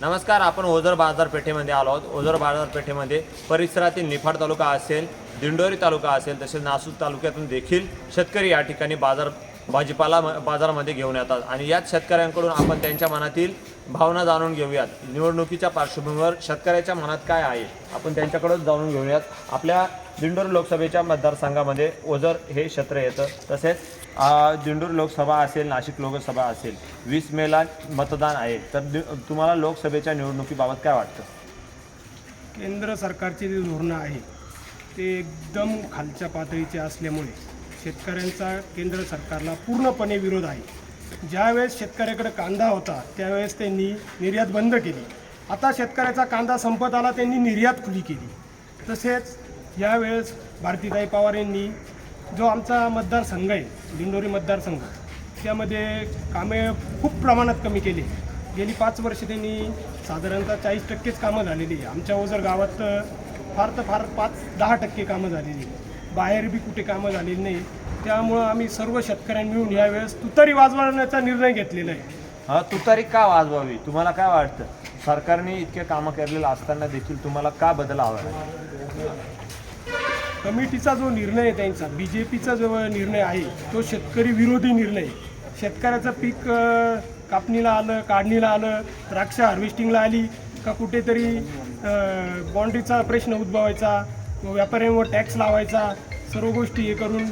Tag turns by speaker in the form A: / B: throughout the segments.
A: नमस्कार आपण ओझर बाजारपेठेमध्ये आलो आहोत. ओझर बाजारपेठेमध्ये परिसरातील निफाड तालुका असेल दिंडोरी तालुका असेल तसेच नासूर तालुक्यातून देखील शेतकरी या ठिकाणी बाजार भाजीपाला म- बाजारामध्ये घेऊन येतात. आणि याच शेतकऱ्यांकडून आपण त्यांच्या मनातील भावना जाणून घेऊयात. निवडणुकीच्या पार्श्वभूमीवर शेतकऱ्याच्या मनात काय आहे आपण त्यांच्याकडून जाणून घेऊयात. आपल्या दिंडोरी लोकसभेच्या मतदारसंघामध्ये ओझर हे क्षेत्र येतं. तसेच दिंडोरी लोकसभा असेल नाशिक लोकसभा असेल वीस मेला मतदान आहे. तर तुम्हाला लोकसभेच्या निवडणुकीबाबत काय वाटतं?
B: केंद्र सरकारची जी धोरणं आहे ते एकदम खालच्या पातळीचे असल्यामुळे शेतकऱ्यांचा केंद्र सरकारला पूर्णपणे विरोध आहे. ज्यावेळेस शेतकऱ्याकडे कांदा होता त्यावेळेस त्यांनी निर्यात बंद केली. आता शेतकऱ्याचा कांदा संपत आला त्यांनी निर्यात खुली केली. तसेच यावेळेस भारतीताई पवार यांनी जो आमचा मतदारसंघ आहे दिंडोरी मतदारसंघ त्यामध्ये कामे खूप प्रमाणात कमी केली गेली पाच वर्ष त्यांनी साधारणतः चाळीस टक्केच कामं झालेली आहे आमच्या ओझर गावात तर फार तर फार पाच दहा टक्के कामं झालेली बाहेर बी कुठे कामं झालेली नाही. त्यामुळं आम्ही सर्व शेतकऱ्यांनी मिळून यावेळेस तुतारी वाजवण्याचा निर्णय घेतलेला आहे.
A: हा तुतारी का वाजवावी? तुम्हाला काय वाटतं? सरकारने इतके कामं केलेलं असताना देखील तुम्हाला का बदल हवा
B: कमिटीचा जो निर्णय आहे त्यांचा बी जे पीचा जो निर्णय आहे तो शेतकरी विरोधी निर्णय. शेतकऱ्याचं पीक कापणीला आलं काढणीला आलं द्राक्ष हार्वेस्टिंगला आली का कुठेतरी बाँड्रीचा प्रश्न उद्भवायचा व व्यापाऱ्यांवर टॅक्स लावायचा सर्व गोष्टी हे करून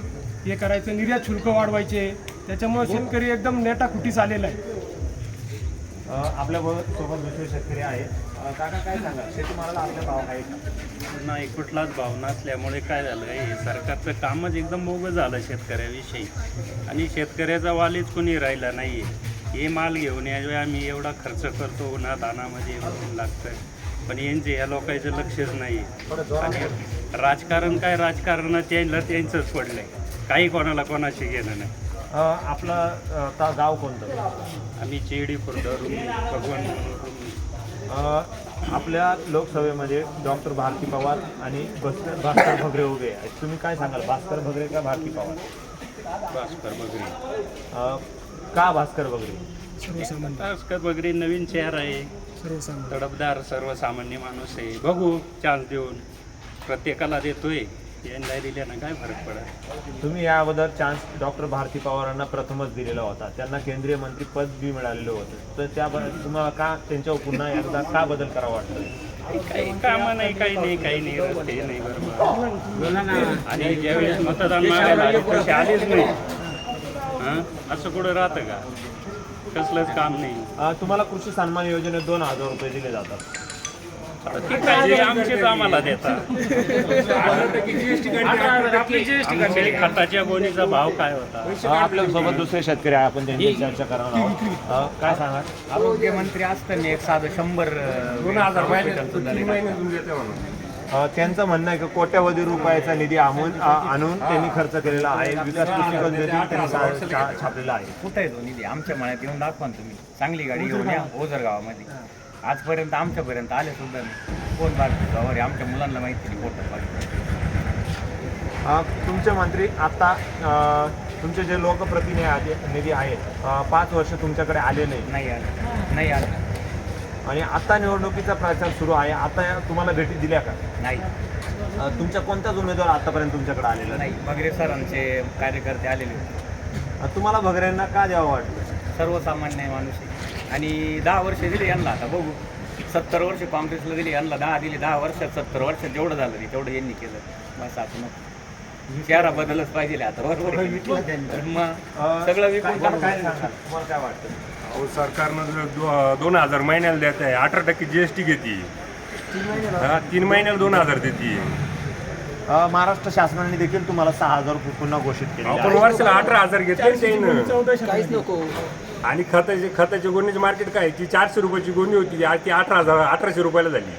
B: हे करायचं निर्यात शुल्क वाढवायचे. त्याच्यामुळे शेतकरी एकदम नेटाखुटीस आलेला आहे.
A: अ, आपल्या बरोबर सोबत दुसरे शेतकरी आहे अ, काका काय सांगा शेतीमालाला आपल्या भाव आहे का?
C: नाही कुठलाच भाव नसल्यामुळे काय झालं हे? सरकारचं कामच एकदम बोगं झालं शेतकऱ्याविषयी. आणि शेतकऱ्याचा वालीच कोणी राहिला नाही आहे हे माल घेऊन यावे आम्ही एवढा खर्च करतो उन्हा दानामध्ये लागतं. पण यांचे या लोकांचं लक्षच नाही. आणि राजकारण काय? राजकारणात त्यांना त्यांचंच पडलंय. काही कोणाला कोणाशी घेणं नाही.
A: आपलं गाव कोणतं?
C: आम्ही चेडी खुर्द भगवान
A: आपल्या लोकसभेमध्ये डॉक्टर भारती पवार आणि भास्कर भास्कर भगरे उभे आहेत. तुम्ही काय सांगाल? भास्कर भगरे का भारती पवार?
C: भास्कर बगरी
A: अ, का भास्कर भगरे?
B: सर्वसामान्य.
C: भास्कर बगरी नवीन चेहरा आहे.
B: सर्वसामान्य.
C: तडफदार सर्वसामान्य माणूस आहे. बघू चान्स देऊन. प्रत्येकाला देतोय. यांना दिल्यानं काय फरक पडत?
A: तुम्ही या अगोदर चान्स डॉक्टर भारती पवारांना प्रथमच दिलेला होता. त्यांना केंद्रीय मंत्री पद बी मिळालेलं होतं. तर त्या तुम्हाला का त्यांच्यावर पुन्हा एकदा का बदल करावा वाटतं?
C: काही कामं नाही काही नाही काही नाही रस्ते नाही बरोबर. आणि ज्यावेळेस मतदान मागायला आले तसे आलेच नाही. हां? असं कुठं राहतं का? कसलंच काम नाही.
A: तुम्हाला कृषी सन्मान योजनेत दोन हजार रुपये दिले जातात.
C: ते काय ते आमचेच आम्हाला देतात. आमचे खताच्या गोणीचा भाव काय होता?
A: आपल्यासोबत दुसरे शेतकरी आहे आपण त्यांची चर्चा करणार आहोत. काय सांगा
D: आरोग्यमंत्री असताना एक साधं शंभर दोन हजार
A: अ, त्यांचं म्हणणं आहे की कोट्यवधी रुपयाचा निधी आणून आ- आणून त्यांनी खर्च केलेला आहे. विकास त्यांनी सा- छा- छापलेला आहे.
D: कुठं आहे तो निधी? आमच्या मळ्यात येऊन दाखवा ना तुम्ही. चांगली गाडी घेऊन या ओझर गावामध्ये. आजपर्यंत आमच्यापर्यंत आले सुद्धा नाही. कोण बाकी गावावर आमच्या मुलांना माहिती नाही कोणतं बाकी
A: अ, तुमचे मंत्री आता अ, तुमचे जे लोकप्रतिनिधी आहे- निधी आहेत अ, पाच वर्ष तुमच्याकडे आले नाही.
D: नाही आलं. नाही आलं.
A: आणि आता निवडणुकीचा प्रचार सुरू आहे. आता तुम्हाला भेटी दिल्या का?
D: नाही.
A: अ, तुमच्या कोणत्याच उमेदवार आतापर्यंत तुमच्याकडे आलेला नाही.
D: नाही. बगरे सरांचे कार्यकर्ते आलेले होते.
A: अ, तुम्हाला भगऱ्यांना का द्यावं वाटतं
D: सर्वसामान्य माणूस आहे. आणि दहा वर्ष दिले यांना. आता बघू. सत्तर वर्ष काँग्रेसला दिली यांना दहा दिली दहा वर्षात सत्तर वर्षात जेवढं झालं ते तेवढं यांनी केलं. बस आता मग. चेहरा बदलच पाहिजे आता बरोबर नाही? मग सगळं विकून
A: काय- तुम्हाला वाटतं?
E: अहो सरकारनं जो दो- दोन हजार महिन्याला देत आहे अठरा टक्के जी एस टी घेते. हा तीन महिन्याला दोन हजार देते.
A: अ, महाराष्ट्र शासनाने देखील तुम्हाला सहा हजार रुपये पुन्हा घोषित केले
E: आपण वर्षाला अठरा हजार घेतले त्यानं.
B: चौदाशे
E: आणि खताचे खताची गोणीची मार्केट काय? ती चारशे रुपयाची गोणी होती. आज ती अठरा हजार अठराशे रुपयाला झाली.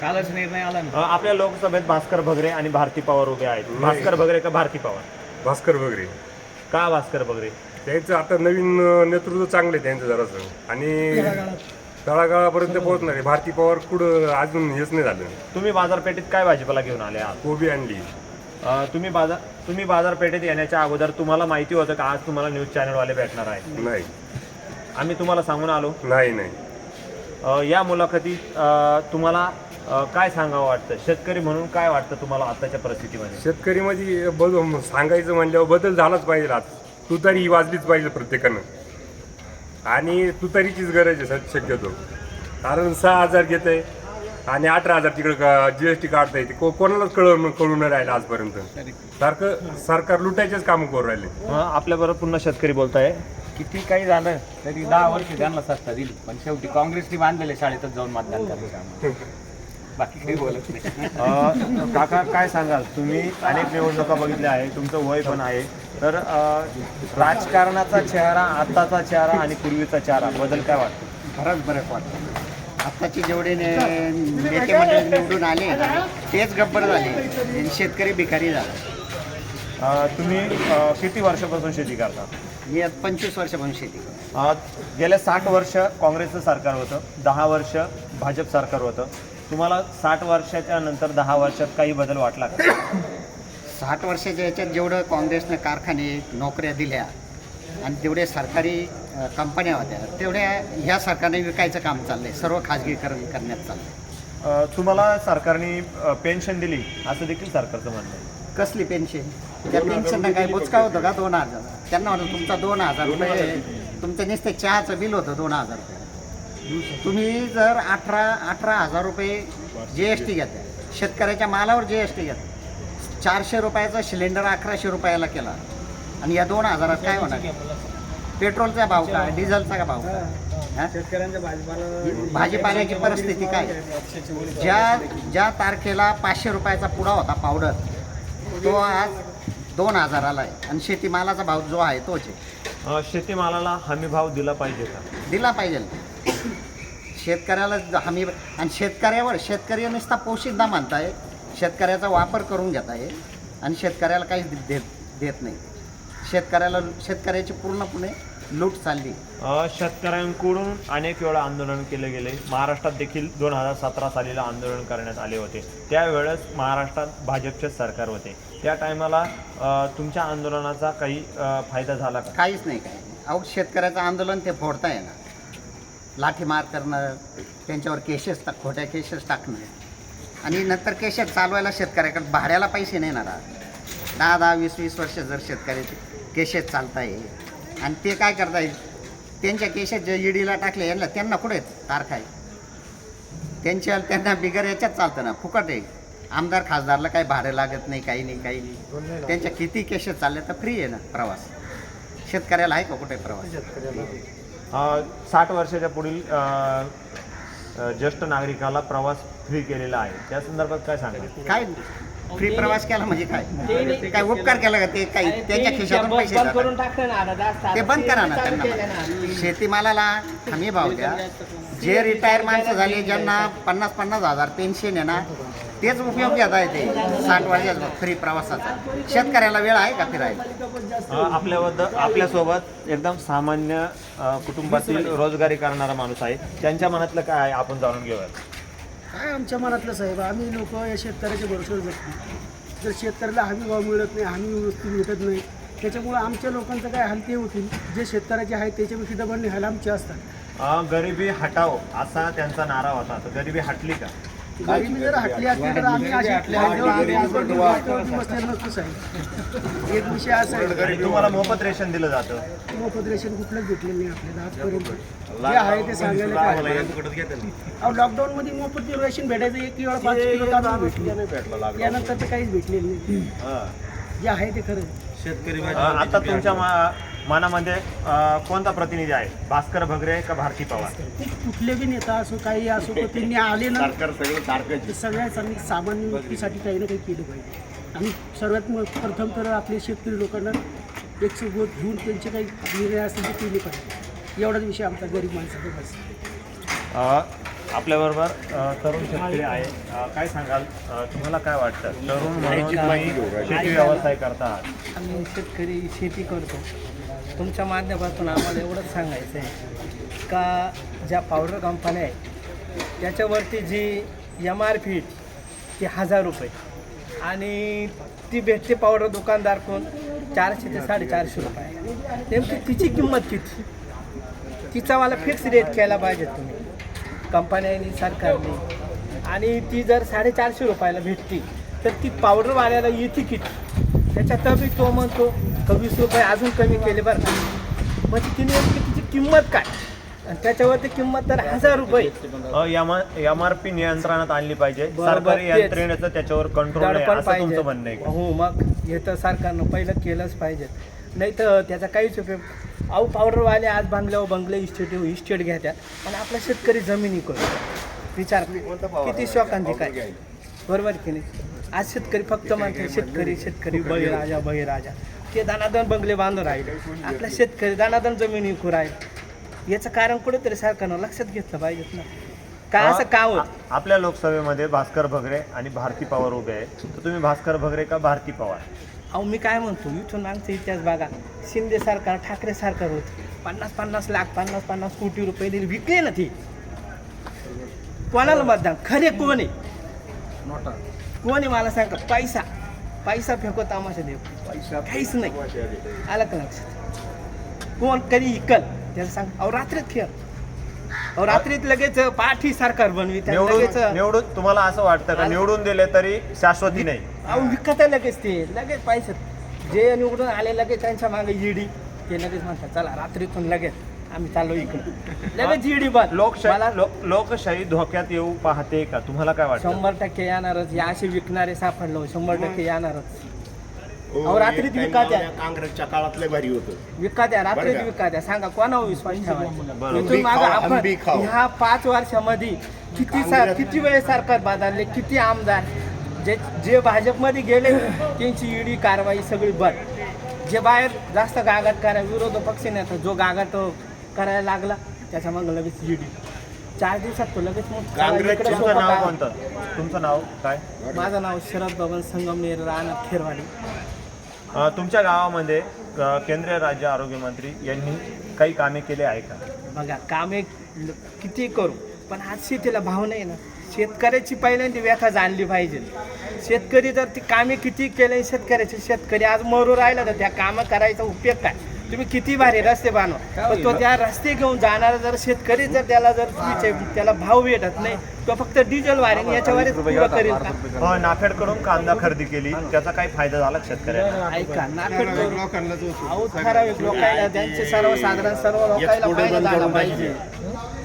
D: कालच निर्णय आला ना?
A: अ, आपल्या लोकसभेत भास्कर भगरे आणि भारती पवार उभे आहेत. भास्कर भगरे का भारती पवार?
E: भास्कर वगैरे
A: का भास्कर भगरे?
E: त्यांचं आता नवीन अं, नेतृत्व चांगलं आहे त्यांचं जरासं. आणि तळागाळापर्यंत पोहोचणार आहे. भारती पवार कुठं अजून हेच नाही झालं.
A: तुम्ही बाजारपेठेत काय भाजीपाला घेऊन आले आहात
E: कोबी आणली.
A: तुम्ही बाजार तुम्ही बाजारपेठेत येण्याच्या अगोदर तुम्हाला माहिती होतं का आज तुम्हाला न्यूज चॅनलवाले भेटणार आहे
E: नाही.
A: आम्ही तुम्हाला सांगून आलो.
E: नाही नाही.
A: अ, या मुलाखतीत अ, तुम्हाला अ, काय सांगावं वाटतं? शेतकरी म्हणून काय वाटतं तुम्हाला आताच्या परिस्थितीमध्ये?
E: शेतकरीमध्ये बदल सांगायचं म्हणल्यावर बदल झालाच पाहिजे आज. तुतारी ही वाजलीच पाहिजे प्रत्येकानं. आणि तुतारीचीच गरज आहे सर शक्यतो. कारण सहा हजार घेत आहे आणि अठरा हजार तिकडं जी एस टी काढता येते. को कोणालाच कळून कळून नाही राहिलं आजपर्यंत. सारखं सरकार लुटायचेच कामं करू राहिले.
A: आपल्याबरोबर पुन्हा शेतकरी बोलताय.
D: किती काही झालं तरी दहा वर्ष त्यांना सत्ता दिली. पण शेवटी काँग्रेसने बांधलेले शाळेतच जाऊन मतदान करायचं आम्हाला. बाकी काही बोलत नाही.
A: अ, काका काय सांगाल? तुम्ही अनेक निवडणुका बघितल्या आहे तुमचं वय पण आहे. तर अ, राजकारणाचा चेहरा आत्ताचा चेहरा आणि पूर्वीचा चेहरा बदल काय वाटतो?
F: फरक फरक वाटतो आत्ताचे जेवढे ने- नेते मंडळी निवडून आले तेच गब्बर झाले. आणि शेतकरी भिकारी झाला.
A: अ, तुम्ही अ, किती वर्षापासून शेती करता?
F: मी आज पंचवीस वर्षापासून शेती करतो.
A: अ, गेल्या साठ वर्ष काँग्रेसचं सरकार होतं दहा वर्ष भाजप सरकार होतं. तुम्हाला साठ वर्षाच्या नंतर दहा वर्षात काही बदल वाटला का?
F: साठ वर्षाच्या याच्यात जेवढं काँग्रेसनं कारखाने नोकऱ्या दिल्या आणि तेवढे सरकारी कंपन्या होत्या. तेवढ्या ह्या सरकारने विकायचं काम चाललंय. सर्व खाजगीकरण करण्यात चाललंय.
A: अ, तुम्हाला सरकारने पेन्शन दिली असं देखील सरकारचं म्हणणं आहे.
F: कसली पेन्शन त्या पेन्शननं काय बुचका होतं का? दोन हजार. त्यांना म्हणून तुमचा दोन हजार रुपये. तुमचं नुसतं चहाचं बिल होतं दोन हजार रुपये. तुम्ही जर अठरा अठरा हजार रुपये जी एस टी घेता शेतकऱ्याच्या मालावर जी एस टी घेता चारशे रुपयाचा सिलेंडर अकराशे रुपयाला केला. आणि या दोन हजारात काय होणार? पेट्रोलचा भाव काय? डिझेलचा का भाव काय? हा? भाजीपाल्याची परिस्थिती काय? ज्या ज्या तारखेला पाचशे रुपयाचा पुडा होता पावडर तो आज दोन हजाराला आहे. आणि शेतीमालाचा भाव जो आहे तोच आहे.
A: अ, शेतीमालाला हमी भाव दिला पाहिजे का?
F: दिला पाहिजे शेतकऱ्याला ज- हमी आणि शेतकऱ्यावर शेतकरी नुसता पोशिंदा मानताय शेतकऱ्याचा वापर करून घेत आहे आणि शेतकऱ्याला काहीच दे- देत देत नाही. शेतकऱ्याला शेतकऱ्याची पूर्णपणे लूट चालली.
A: अ, शेतकऱ्यांकडून अनेक वेळा आंदोलन केले गेले. महाराष्ट्रात देखील दोन हजार सतरा सालीला आंदोलन करण्यात आले होते. त्यावेळेस महाराष्ट्रात भाजपचे सरकार होते. त्या टायमाला तुमच्या आंदोलनाचा काही अ, फायदा झाला का?
F: काहीच नाही काय अहो शेतकऱ्याचं आंदोलन ते फोडताय ना लाठीमार करणं त्यांच्यावर केसेस टाक खोट्या केसेस टाकणं. आणि नंतर केसेस चालवायला शेतकऱ्याकडे भाड्याला पैसे नाही ना राहत दहा दहा वीस वीस वर्ष जर शेतकऱ्याचे केसेस चालताय आणि ते काय करताय त्यांच्या केसेस जे ईडीला टाकले यांना त्यांना कुठे तारखा आहे त्यांच्या त्यांना बिगर याच्यात चालतं ना फुकट आहे. आमदार खासदारला काही भाडं लागत नाही काही नाही काही नाही. त्यांच्या किती केसेस चालले तर फ्री आहे ना प्रवास. शेतकऱ्याला आहे का कुठे प्रवास?
A: साठ वर्षाच्या पुढील ज्येष्ठ नागरिकाला प्रवास फ्री केलेला आहे. त्या संदर्भात काय सांगाल?
F: काय फ्री प्रवास केला म्हणजे काय? काय उपकार केला का? ते काही त्यांच्या खिशातून पैसे जातात. ते बंद करा ना त्यांना. शेतीमालाला हमी भाव द्या. जे रिटायर माणसं झाले ज्यांना पन्नास पन्नास हजार पेन्शन आहे ना तेच उपयोग घेत आहे ते साठ वर्षाचा फ्री प्रवासाचा. शेतकऱ्याला वेळ आहे का फिरायला?
A: आपल्याबद्दल आपल्यासोबत एकदम सामान्य कुटुंबातील रोजगारी करणारा माणूस आहे. त्यांच्या मनातलं काय आहे? आपण जाणून घेऊयात.
B: काय आमच्या मनातलं साहेब? आम्ही लोक या शेतकऱ्याच्या भरोश्यावर जगतो. जर शेतकऱ्याला हमी भाव मिळत नाही हमी व्यवस्थित भेटत नाही त्याच्यामुळं आमच्या लोकांचं काय हालते होतील? जे शेतकऱ्याचे आहेत त्याच्यापेक्षा डबल निघायला आमचे असतात.
A: गरिबी हटाव असा त्यांचा नारा होता. तर गरिबी हटली का?
B: गरिबी जर हटली असली तर आम्ही अशी फायद्यावरती बसलेलो नसतो साहेब एक विषय असा आहे.
A: तुम्हाला मोफत रेशन दिलं जातं.
B: मोफत रेशन कुठलंच भेटलेलं नाही आपल्याला आजपर्यंत. जे आहे ते सांगायला लॉकडाऊन मध्ये मोफत रेशन भेटायचं एक किलो पाच किलो तांदूळ भेटले. त्यानंतर तर काहीच भेटलेलं नाही. जे आहे ते खरं
A: अ, आता तुमच्या मा- मनामध्ये कोणता प्रतिनिधी आहे? भास्कर भगरे का भारती पवार?
B: ते कुठले बी नेता असो काही असो पण त्यांनी आले ना ते सगळ्या सम- सामान्य व्यक्तीसाठी काही ना काही केलं पाहिजे. आणि सर्वात म- प्रथम तर आपले शेतकरी लोकांना एक सोबत घेऊन त्यांचे काही निर्णय असतील ते केले पाहिजे. एवढाच विषय आमचा गरीब माणसाचा बस.
A: अ, आपल्याबरोबर अ, तरुण शेतकरी आहे. अ, काय सांगाल? अ, तुम्हाला काय वाटतं? तरुण म्हणून तुम्ही शेती व्यवसाय करता
G: आम्ही शेतकरी शेती करतो. तुमच्या माध्यमातून आम्हाला एवढंच सांगायचं आहे का ज्या पावडर कंपन्या आहेत त्याच्यावरती जी एम आर पी ती हजार रुपये. आणि ती भेटते पावडर दुकानदार कोण? चारशे ते साडेचारशे रुपये. नेमकी तिची किंमत किती? तिचा मला फिक्स रेट केला पाहिजे तुम्ही. कंपन्यांनी सरकारने. आणि ती जर साडेचारशे रुपयाला भेटती तर ती पावडरवाल्याला येते किती? त्याच्यात बी तो म्हणतो का वीस रुपये अजून कमी केले बरं का. म्हणजे तिने तिची किंमत काय? आणि त्याच्यावरती किंमत तर हजार रुपये.
A: एम आर पी नियंत्रणात आणली पाहिजे.
G: बरोबर,
A: सरकारी
G: तेच.
A: यंत्रणेचं त्याच्यावर कंट्रोल
G: दडपण
A: असं तुमचं म्हणणं आहे
G: पाहिजे
A: का?
G: हो मग हे तर सरकारनं पहिलं केलंच पाहिजे नाही तर त्याचा काहीच उपयोग अहो पावडरवाले आज बांगल्यावर बंगले इस्टेट इस्टेट घेत्या आणि आपला शेतकरी जमिनी करू विचार किती शोकांती काय? बरोबर की नाही? आज शेतकरी फक्त म्हणते शेतकरी शेतकरी बळीराजा बळीराजा. ते दानादन बंगले बांधून राहिले. आपला शेतकरी दानादन जमिनी विकू राहील याचं कारण कुठेतरी सरकारनं लक्षात घेतलं पाहिजेत ना. काय असं का होत?
A: आपल्या लोकसभेमध्ये भास्कर भगरे आणि भारती पवार उभे आहे तर तुम्ही भास्कर भगरे का भारती पवार?
G: अहो मी काय म्हणतो इथून मागचा इतिहास बघा. शिंदे सरकार ठाकरे सरकार होते. पन्नास पन्नास लाख पन्नास पन्नास कोटी रुपये दिले विकले ना ती. कोणाला मतदान? खरे कोण आहे? कोण आहे मला सांगा? पैसा. पैसा फेको तामाशा देव काहीच नाही. आलं. का लक्षात? कोण कधी इकल? त्याला सांग. अहो रात्रीत खेळ. अहो रात्रीत लगेच पाठी सरकार बनवी त्याला
A: निवडून
G: लगेच
A: निवडून तुम्हाला असं वाटतं का? निवडून दिले तरी शाश्वती नाही.
G: अहो विकत आहे लगेच ते. लगेच पैसे. जे निवडून आले लगेच त्यांच्या मागे ईडी ते लगेच म्हणतात चला रात्रीतून लगेच. आम्ही चाललो इकडे. लगेच ईडी बंद.
A: लोकशाही
G: मला
A: लो- लोकशाही धोक्यात येऊ पाहते का? तुम्हाला काय वाटतं?
G: शंभर टक्के येणारच. या असे विकणारे सापडलो शंभर टक्के येणारच. अहो रात्रीत विका द्या
H: काँग्रेसच्या काळातले भारी होतं.
G: विका द्या रात्रीत
H: बरं का?
G: विका द्या सांगा कोणावर विश्वास ठेवायचा?
A: बरोबर.
G: इथून मागं
H: आंबी खाऊ,
G: आपण
H: आंबी खाऊ.
G: ह्या पाच वर्षामध्ये किती सा किती वेळेस सरकार बदलले किती आमदार? जे जे भाजपमध्ये गेले त्यांची ईडी कारवाई सगळी बंद. जे बाहेर जास्त गागाट करा विरोध पक्ष नेता जो गागाट करायला लागला त्याच्या मागं लगेच ईडी चार दिवसात तो लगेच मग इकडे
A: तुमचं
G: सोपं
A: नाव
G: काय?
A: कोणतं तुमचं नाव काय?
G: माझं नाव शरद बबन संगमनेर राहणार खेरवाडी.
A: अं, तुमच्या गावामध्ये अं, केंद्रीय राज्य आरोग्य मंत्री यांनी काही कामे केले आहे का?
G: बघा कामे ल- किती करू पण आज शेतीला भाव नाही ना. शेतकऱ्याची पहिल्यांदा व्यथा जाणली पाहिजे. शेतकरी जर ती कामे किती केले शेतकऱ्याचे शेतकरी आज मरू राहिला तर त्या कामं करायचा उपयोग काय? तुम्ही किती भारी रस्ते बांधवा. पण तो त्या रस्ते घेऊन जाणारा जर शेतकरी जर त्याला जर त्याला भाव भेटत नाही तो फक्त डिझेल वारीने याच्यावरच पुरं करेल का?
A: अं, नाफेडकडून कांदा खरेदी केली. त्याचा काही फायदा झाला का शेतकऱ्यांना?
G: ऐका नाफेड करून अहो ठराविक लोकांना त्यांचे सर्वसाधारण सर्व लोकांना फायदा झाला पाहिजे.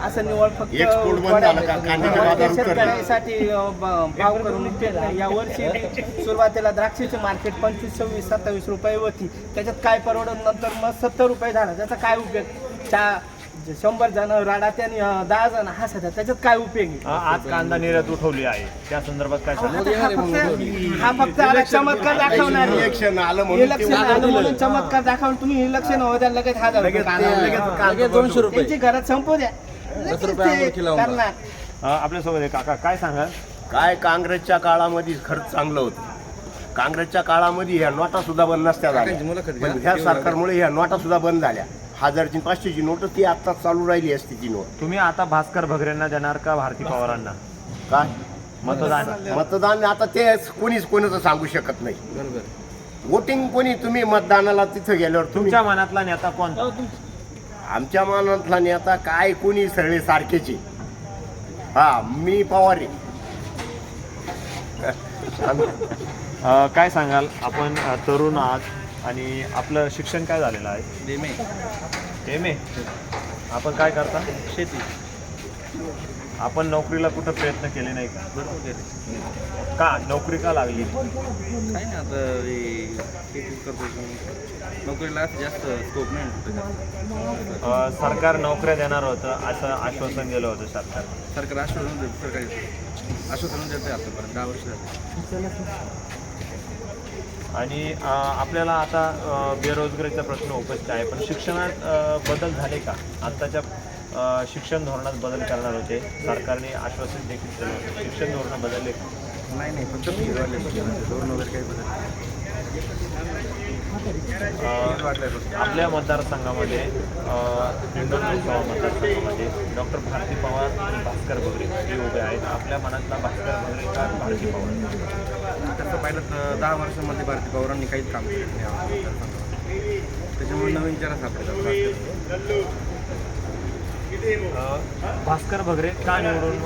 G: असं निवड फक्त
H: Export बंद झालं का? कांद्याचे बाजार उतरले.
G: शेतकऱ्यांसाठी अं, ब- भाव करून उपयोग नाही या वर्षी सुरुवातीला द्राक्षाचे मार्केट पंचवीस सव्वीस सत्तावीस रुपये होती. त्याच्यात काय परवडत नंतर मग सत्तर रुपये झाला. त्याचा काय उपयोग? चा शंभर जण राडात आणि अं, दहा जण हसतात त्याच्यात काय उपयोग आहे?
A: आज कांदा निर्यात उठवली आहे. त्या संदर्भात काय सांगा
G: आता हा फक्त हा फक्त आला चमत्कार दाखवणार. आहे.
H: इलेक्शन आलं म्हणून
G: इलेक्शन आलं म्हणून चमत्कार दाखवून तुम्ही इलेक्शन होऊ द्या लगेच हजार रुपये काढा.
I: दोनशे रुपये.
G: त्यांची घरात संपू द्या. करणार.
A: अं, आपल्यासोबत आहे काका. काय सांगाल?
H: काय काँग्रेसच्या काळामध्ये खर्च चांगलं होतं. काँग्रेसच्या काळामध्ये ह्या नोटा सुद्धा बंद नसत्या झाल्या. पण ह्या सरकारमुळे ह्या नोटा सुद्धा बंद झाल्या. हजारची पाचशेची नोट ती आता चालू राहिली असती ती नोट.
A: तुम्ही आता भास्कर भगरेंना देणार का भारती पवारांना?
H: काय?
A: मतदान.
H: मतदान आता ते कोणीच कोणाचं सांगू शकत नाही. वोटिंग कोणी तुम्ही मतदानाला तिथं गेल्यावर
A: तुमच्या मनातला नेता कोणता
H: आमच्या मनातला नेता काय कोणी सगळे सारखेचे? हा मी पवार आहे. आम्ही-
A: अं, काय सांगाल? आपण अं, तरुण आहात आणि आपलं शिक्षण काय झालेलं आहे? एम ए आपण काय करता?
I: शेती.
A: आपण नोकरीला कुठं प्रयत्न केले नाही का?
I: भरपूर केली.
A: का? नोकरी का लागली?
I: काय नाही आता हे करतो नोकरीला जास्त स्कोप नाही कुठं जास्त
A: अं, सरकार नोकऱ्या देणार होतं असं आश्वासन दिलं होतं सरकार.
I: सरकार आश्वासन देतं सरकारी आश्वासन देतं आतापर्यंत दहा वर्ष झाली.
A: आणि अं, आपल्याला आता अं, बेरोजगारीचा प्रश्न उपस्थित आहे पण शिक्षणात अं, बदल झाले का? आत्ताच्या शिक्षण धोरणात बदल करणार होते. सरकारने आश्वासन देखील केलं शिक्षण धोरण बदलले.
I: नाही नाही फक्त वाढले धोरण वगैरे काही बदल
A: आपल्या मतदारसंघामध्ये लोकसभा मतदारसंघामध्ये डॉक्टर भारती पवार आणि भास्कर बगरे हे उभे आहेत. आपल्या मनातला भास्कर बगरे का भारती पवार?
I: तसं पाहिलं तर दहा वर्षामध्ये भारती पवारांनी काहीच काम केलं नाही. त्याच्यामुळे नवीन चेहरा सापडतात
A: भास्कर भगरे का निवडून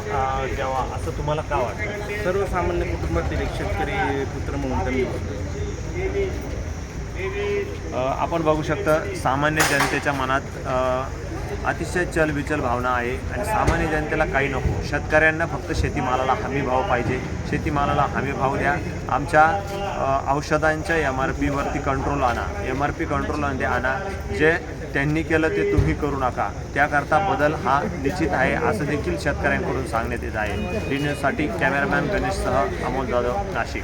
A: द्यावा असं तुम्हाला का वाटतं?
I: सर्वसामान्य कुटुंबातील एक शेतकरी पुत्र म्हणून त्यांनी
A: आपण बघू शकता सामान्य जनतेच्या मनात अतिशय चलबिचल भावना आहे आणि सामान्य जनतेला काही नको. शेतकऱ्यांना फक्त शेतीमालाला हमी भाव पाहिजे. शेतीमालाला हमी भाव द्या. आमच्या औषधांच्या एम आर पीवरती कंट्रोल आणा. एम आर पी कंट्रोलमध्ये आणा. जे त्यांनी केलं ते तुम्ही करू नका. त्याकरता बदल हा निश्चित आहे असं देखील शेतकऱ्यांकडून सांगण्यात येत आहे. डी न्यूजसाठी कॅमेरामॅन गणेशसह अमोल जाधव नाशिक.